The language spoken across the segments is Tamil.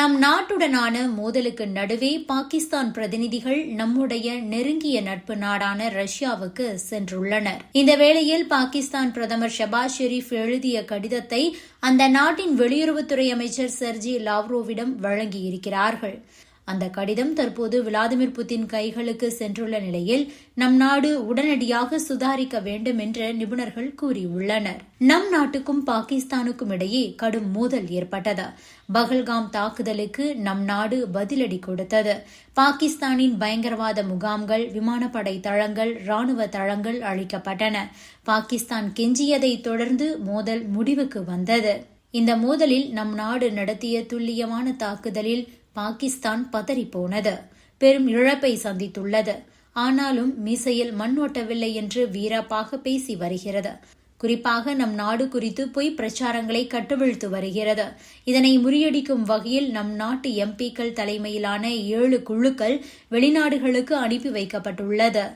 நம் நாட்டுடனான மோதலுக்கு நடுவே பாகிஸ்தான் பிரதிநிதிகள் நம்முடைய நெருங்கிய நட்பு நாடான ரஷ்யாவுக்கு சென்றுள்ளனர். இந்த வேளையில் பாகிஸ்தான் பிரதமர் ஷபாஸ் ஷெரீப் எழுதிய கடிதத்தை அந்த நாட்டின் வெளியுறவுத்துறை அமைச்சர் செர்ஜி லாவ்ரோவிடம் வழங்கியிருக்கிறார்கள். அந்த கடிதம் தற்போது விளாதிமிர் புட்டின் கைகளுக்கு சென்றுள்ள நிலையில் நம் நாடு உடனடியாக சுதாரிக்க வேண்டும் என்று நிபுணர்கள் கூறியுள்ளனர். நம் நாட்டுக்கும் பாகிஸ்தானுக்கும் இடையே கடும் மோதல் ஏற்பட்டது. பகல்காம் தாக்குதலுக்கு நம் நாடு பதிலடி கொடுத்தது. பாகிஸ்தானின் பயங்கரவாத முகாம்கள் விமானப்படை தளங்கள் ராணுவ தளங்கள் அழிக்கப்பட்டன. பாகிஸ்தான் கெஞ்சியதை தொடர்ந்து மோதல் முடிவுக்கு வந்தது. இந்த மோதலில் நம் நாடு நடத்திய துல்லியமான தாக்குதலில் பாகிஸ்தான் பதறிப்போனது. பெரும் இழப்பை சந்தித்துள்ளது. ஆனாலும் மீசையில் மண் ஒட்டவில்லை என்று வீரப்பாக பேசி வருகிறது. குறிப்பாக நம் நாடு குறித்து பொய் பிரச்சாரங்களை கட்டுவிழ்த்து வருகிறது. இதனை முறியடிக்கும் வகையில் நம் நாட்டு எம்பிக்கள் தலைமையிலான ஏழு குழுக்கள் வெளிநாடுகளுக்கு அனுப்பி வைக்கப்பட்டுள்ளது.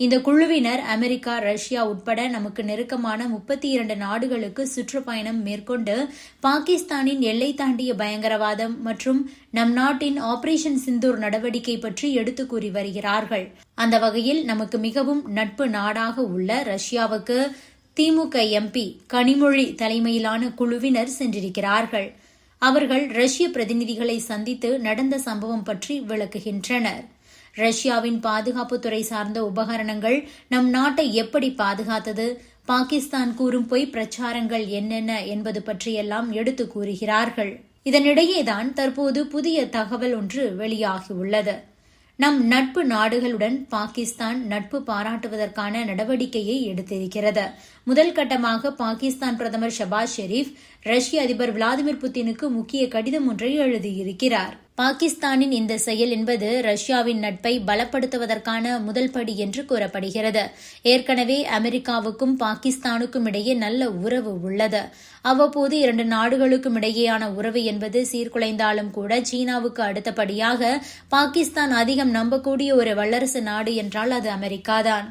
இந்த குழுவினர் அமெரிக்கா ரஷ்யா உட்பட நமக்கு நெருக்கமான முப்பத்தி இரண்டு நாடுகளுக்கு சுற்றுப்பயணம் மேற்கொண்டு பாகிஸ்தானின் எல்லை தாண்டிய பயங்கரவாதம் மற்றும் நம் நாட்டின் ஆபரேஷன் சிந்தூர் நடவடிக்கை பற்றி எடுத்து கூறி வருகிறார்கள். அந்த வகையில் நமக்கு மிகவும் நட்பு நாடாக உள்ள ரஷ்யாவுக்கு திமுக எம்பி கனிமொழி தலைமையிலான குழுவினர் சென்றிருக்கிறார்கள். அவர்கள் ரஷ்ய பிரதிநிதிகளை சந்தித்து நடந்த சம்பவம் பற்றி விளக்குகின்றனர். ரஷ்யாவின் பாதுகாப்புத்துறை சார்ந்த உபகரணங்கள் நம் நாட்டை எப்படி பாதுகாத்தது? பாகிஸ்தான் கூறும் பொய் பிரச்சாரங்கள் என்னென்ன என்பது பற்றியெல்லாம் எடுத்து கூறுகிறார்கள். இதனிடையேதான் தற்போது புதிய தகவல் ஒன்று வெளியாகியுள்ளது. நம் நட்பு நாடுகளுடன் பாகிஸ்தான் நட்பு பாராட்டுவதற்கான நடவடிக்கையை எடுத்திருக்கிறது. முதல் கட்டமாக பாகிஸ்தான் பிரதமர் ஷபாஸ் ஷெரீப் ரஷ்ய அதிபர் விளாடிமிர் புட்டினுக்கு முக்கிய கடிதம் ஒன்றை எழுதியிருக்கிறார். பாகிஸ்தானின் இந்த செயல் என்பது ரஷ்யாவின் நட்பை பலப்படுத்துவதற்கான முதல் படி என்று கூறப்படுகிறது. ஏற்கனவே அமெரிக்காவுக்கும் பாகிஸ்தானுக்கும் இடையே நல்ல உறவு உள்ளது. அவ்வப்போது இரண்டு நாடுகளுக்கும் இடையேயான உறவு என்பது சீர்குலைந்தாலும் கூட சீனாவுக்கு அடுத்தபடியாக பாகிஸ்தான் அதிகம் நம்பக்கூடிய ஒரு வல்லரசு நாடு என்றால் அது அமெரிக்காதான்.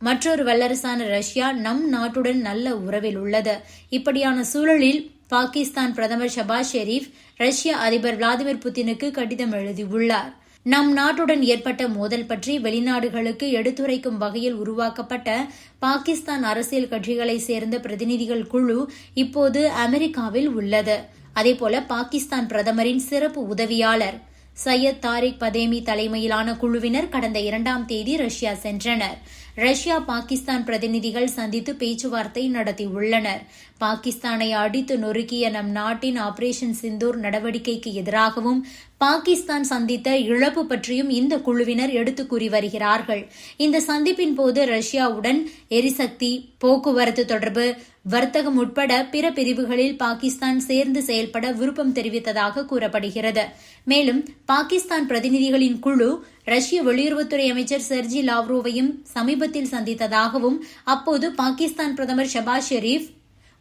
மற்றொரு வல்லரசான ரஷ்யா நம் நாட்டுடன் நல்ல உறவில் உள்ளது. இப்படியான சூழலில் பாகிஸ்தான் பிரதமர் ஷபாஸ் ஷெரீப் ரஷ்ய அதிபர் விளாடிமிர் புதினுக்கு கடிதம் எழுதியுள்ளார். நம் நாட்டுடன் ஏற்பட்ட மோதல் பற்றி வெளிநாடுகளுக்கு எடுத்துரைக்கும் வகையில் உருவாக்கப்பட்ட பாகிஸ்தான் அரசியல் கட்சிகளை சேர்ந்த பிரதிநிதிகள் குழு இப்போது அமெரிக்காவில் உள்ளது. அதேபோல பாகிஸ்தான் பிரதமரின் சிறப்பு உதவியாளர் சையத் தாரிக் பதேமி தலைமையிலான குழுவினர் கடந்த இரண்டாம் தேதி ரஷ்யா சென்றனர். ரஷ்யா பாகிஸ்தான் பிரதிநிதிகள் சந்தித்து பேச்சுவார்த்தை நடத்தியுள்ளனர். பாகிஸ்தானை அடித்து நொறுக்கிய நம் நாட்டின் ஆபரேஷன் சிந்தூர் நடவடிக்கைக்கு எதிராகவும் பாகிஸ்தான் சந்தித்த இழப்பு பற்றியும் இந்த குழுவினர் எடுத்து கூறி வருகிறார்கள். இந்த சந்திப்பின் போது ரஷ்யாவுடன் எரிசக்தி போக்குவரத்து தொடர்பு வர்த்தகம் உட்பட பிற பிரிவுகளில் பாகிஸ்தான் சேர்ந்து செயல்பட விருப்பம் தெரிவித்ததாக கூறப்படுகிறது. மேலும் பாகிஸ்தான் பிரதிநிதிகளின் குழு ரஷ்ய வெளியுறவுத்துறை அமைச்சர் செர்ஜி லாவ்ரோவையும் சமீபத்தில் சந்தித்ததாகவும் அப்போது பாகிஸ்தான் பிரதமர் ஷபாஸ் ஷெரீப்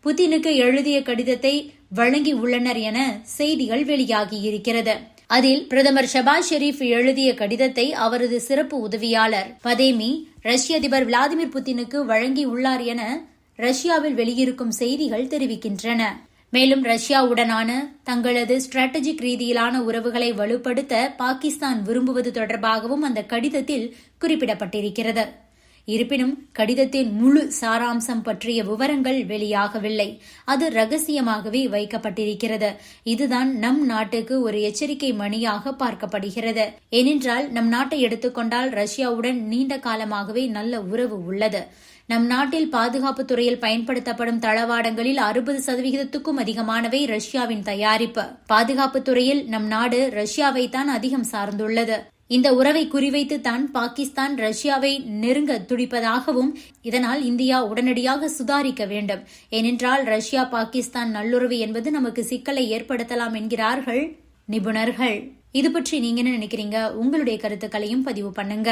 புதினுக்கு எழுதிய கடிதத்தை வழங்கி உள்ளனர் என செய்திகள் வெளியாகியிருக்கிறது. அதில் பிரதமர் ஷபாஸ் ஷெரீப் எழுதிய கடிதத்தை அவரது சிறப்பு உதவியாளர் பதேமி ரஷ்ய அதிபர் விளாடிமிர் புத்தினுக்கு வழங்கியுள்ளார் என ரஷ்யாவில் வெளியிருக்கும் செய்திகள் தெரிவிக்கின்றன. மேலும் ரஷ்யாவுடனான தங்களது ஸ்ட்ராட்டஜிக் ரீதியிலான உறவுகளை வலுப்படுத்த பாகிஸ்தான் விரும்புவது தொடர்பாகவும் அந்த கடிதத்தில் குறிப்பிடப்பட்டிருக்கிறது. இருப்பினும் கடிதத்தின் முழு சாராம்சம் பற்றிய விவரங்கள் வெளியாகவில்லை. அது ரகசியமாகவே வைக்கப்பட்டிருக்கிறது. இதுதான் நம் நாட்டுக்கு ஒரு எச்சரிக்கை மணியாக பார்க்கப்படுகிறது. ஏனென்றால் நம் நாட்டை எடுத்துக்கொண்டால் ரஷ்யாவுடன் நீண்ட காலமாகவே நல்ல உறவு உள்ளது. நம் நாட்டில் பாதுகாப்பு துறையில் பயன்படுத்தப்படும் தளவாடங்களில் அறுபது சதவிகிதத்துக்கும் அதிகமானவை ரஷ்யாவின் தயாரிப்பு. பாதுகாப்பு துறையில் நம் நாடு ரஷ்யாவை தான் அதிகம் சார்ந்துள்ளது. இந்த உறவை குறிவைத்து தான் பாகிஸ்தான் ரஷ்யாவை நெருங்க துடிப்பதாகவும் இதனால் இந்தியா உடனடியாக சுதாரிக்க வேண்டும். ஏனென்றால் ரஷ்யா பாகிஸ்தான் நல்லுறவு என்பது நமக்கு சிக்கலை ஏற்படுத்தலாம் என்கிறார்கள் நிபுணர்கள். இது பற்றி நீங்க என்ன நினைக்கிறீங்க? உங்களுடைய கருத்துக்களையும் பதிவு பண்ணுங்க.